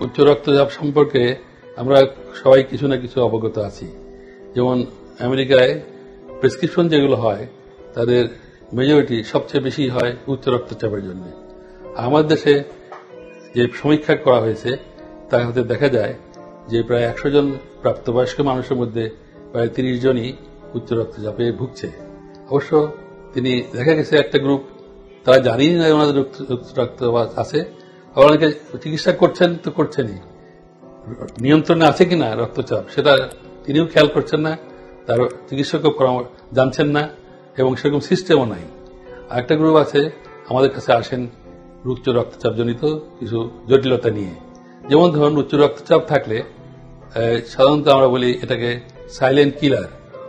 উচ্চ রক্তচাপ সম্পর্কে আমরা সবাই কিছু না কিছু অবগত আছি। যেমন আমেরিকায় প্রেসক্রিপশন যেগুলো হয়, তাদের মেজরিটি সবচেয়ে বেশি হয় উচ্চ রক্তচাপের জন্য। আমার দেশে যে সমীক্ষা করা হয়েছে তাতে দেখা যায় যে প্রায় একশো জন প্রাপ্তবয়স্ক মানুষের মধ্যে প্রায় তিরিশ জনই উচ্চ রক্তচাপে ভুগছে। অবশ্য তিনি দেখা গেছে একটা গ্রুপ তারা জানি না ওনাদের রক্তচাপ আছে। আবার অনেকে চিকিৎসা করছেন তো করছেনই। নিয়ন্ত্রণে আছে কিনা রক্তচাপ, সেটা তিনিও খেয়াল করছেন না, তার চিকিৎসকও পরামর্শ জানছেন না, এবং সেরকম সিস্টেমও নাই। আরেকটা গ্রুপ আছে, আমাদের কাছে আসেন উচ্চ রক্তচাপ জনিত কিছু জটিলতা নিয়ে। যেমন ধরুন, উচ্চ রক্তচাপ থাকলে সাধারণত আমরা বলি এটাকে সাইলেন্ট কিলার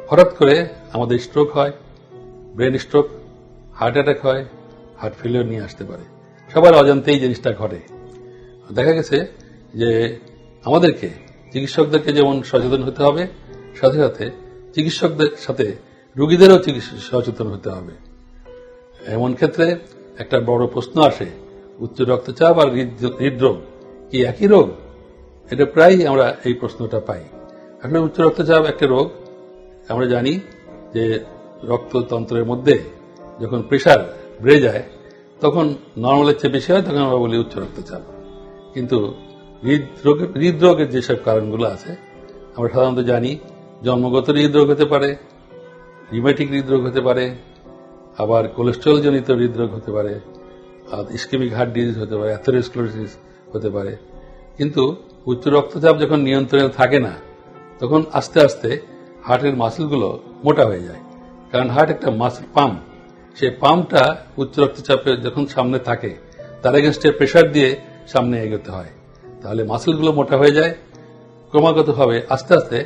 হঠাৎ করে আমাদের স্ট্রোক হয় ব্রেন স্ট্রোক হার্ট অ্যাটাক হয় হার্ট ফেলিওর নিয়ে আসতে পারে। সবার অজান্তেই জিনিসটা ঘটে। দেখা গেছে যে আমাদেরকে চিকিৎসকদেরকে যেমন সচেতন হতে হবে, সাথে সাথে চিকিৎসকদের সাথে রুগীদেরও সচেতন হতে হবে। এমন ক্ষেত্রে একটা বড় প্রশ্ন আসে, উচ্চ রক্তচাপ আর হৃদরোগ কি একই রোগ? এটা প্রায় আমরা এই প্রশ্নটা পাই। আসলে উচ্চ রক্তচাপ একটা রোগ। আমরা জানি যে রক্ততন্ত্রের মধ্যে যখন প্রেশার বেড়ে যায় তখন নর্মালের চেয়ে বেশি হয়, তখন আমরা বলি উচ্চ রক্তচাপ। কিন্তু হৃদরোগের হৃদরোগের যেসব কারণগুলো আছে, আমরা সাধারণত জানি, জন্মগত হৃদরোগ হতে পারে রিমেটিক হৃদরোগ হতে পারে, আবার কোলেস্ট্রল জনিত হৃদরোগ হতে পারে ইস্কেমিক হার্ট ডিজিজ হতে পারে অ্যাথেরোস্ক্লোরোসিস হতে পারে। কিন্তু উচ্চ রক্তচাপ যখন নিয়ন্ত্রণে থাকে না, তখন আস্তে আস্তে হার্টের মাসেলগুলো মোটা হয়ে যায়। কারণ হার্ট একটা মাসেল পাম্প সেই পাম্পটা উচ্চ রক্তচাপে যখন সামনে থাকে, তার এগেনস্টে প্রেশার দিয়ে সামনে এগোতে হয়। তাহলে মাসেলগুলো মোটা হয়ে যায়। ক্রমাগতভাবে আস্তে আস্তে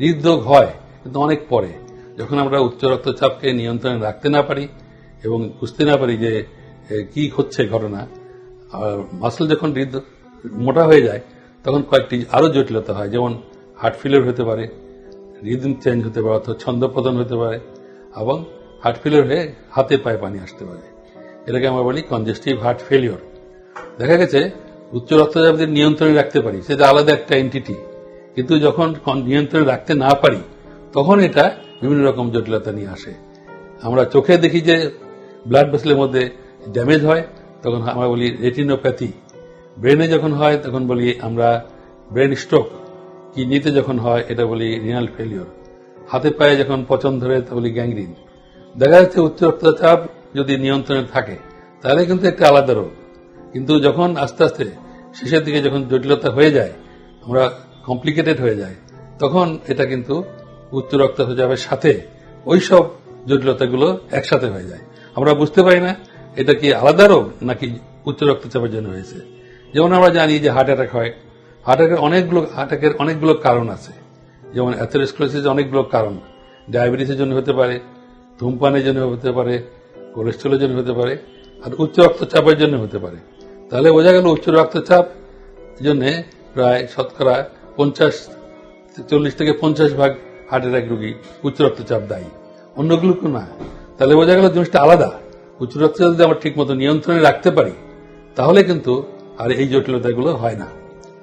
হৃদরোগ হয়, কিন্তু অনেক পরে। যখন আমরা উচ্চ রক্তচাপকে নিয়ন্ত্রণে রাখতে না পারি এবং বুঝতে না পারি যে কি হচ্ছে ঘটনা, আর মাসেল যখন হৃদ, মোটা হয়ে যায়, তখন কয়েকটি আরও জটিলতা হয়। যেমন হার্ট ফেলিয়ার হতে পারে রিদম চেঞ্জ হতে পারে, অর্থাৎ ছন্দপতন হতে পারে, এবং হার্ট ফেলিয়ার হয়ে হাতে পায়ে পানি আসতে পারে। এটাকে আমরা বলি কনজেস্টিভ হার্ট ফেলিওর দেখা গেছে, উচ্চ রক্তচাপ যদি নিয়ন্ত্রণে রাখতে পারি, সেটা আলাদা একটা এন্টিটি কিন্তু যখন নিয়ন্ত্রণে রাখতে না পারি, তখন এটা বিভিন্ন রকম জটিলতা নিয়ে আসে। আমরা চোখে দেখি যে ব্লাড ভেসেলের মধ্যে ড্যামেজ হয়, তখন আমরা বলি রেটিনোপ্যাথি ব্রেনে যখন হয়, তখন বলি আমরা ব্রেন স্ট্রোক কিডনিতে যখন হয়, এটা বলি রিনাল ফেলিওর হাতে পায়ে যখন পচন ধরে, তা বলি গ্যাংগ্রিন দেখা যাচ্ছে উচ্চ রক্তচাপ যদি নিয়ন্ত্রণে থাকে, তাহলে কিন্তু একটা আলাদা রোগ। কিন্তু যখন আস্তে আস্তে শেষের দিকে যখন জটিলতা হয়ে যায়, আমরা কমপ্লিকেটেড হয়ে যায়, তখন এটা কিন্তু উচ্চ রক্তচাপের সাথে ওই সব জটিলতাগুলো একসাথে হয়ে যায়। আমরা বুঝতে পারি না এটা কি আলাদা রোগ নাকি উচ্চ রক্তচাপের জন্য হয়েছে। যেমন আমরা জানি যে হার্ট অ্যাটাক হয়। হার্ট অ্যাটাকের অনেকগুলো হার্ট অ্যাটাকের অনেকগুলো কারণ আছে। যেমন অ্যাথেরোস্ক্লোসিস অনেকগুলো কারণ। ডায়াবেটিসের জন্য হতে পারে। ধূমপানের জন্য হতে পারে কোলেস্ট্রলের জন্য হতে পারে, আর উচ্চ রক্তচাপের জন্য হতে পারে। তাহলে বোঝা গেল উচ্চ রক্তচাপ জন্য প্রায় শতকরা পঞ্চাশ, চল্লিশ থেকে পঞ্চাশ ভাগ হার্ট অ্যাটাক রোগী উচ্চ রক্তচাপ দায়ী। অন্যগুলো না। তাহলে বোঝা গেল জিনিসটা আলাদা। উচ্চ রক্তচাপ যদি আমরা ঠিক মতো নিয়ন্ত্রণে রাখতে পারি, তাহলে কিন্তু আর এই জটিলতাগুলো হয় না।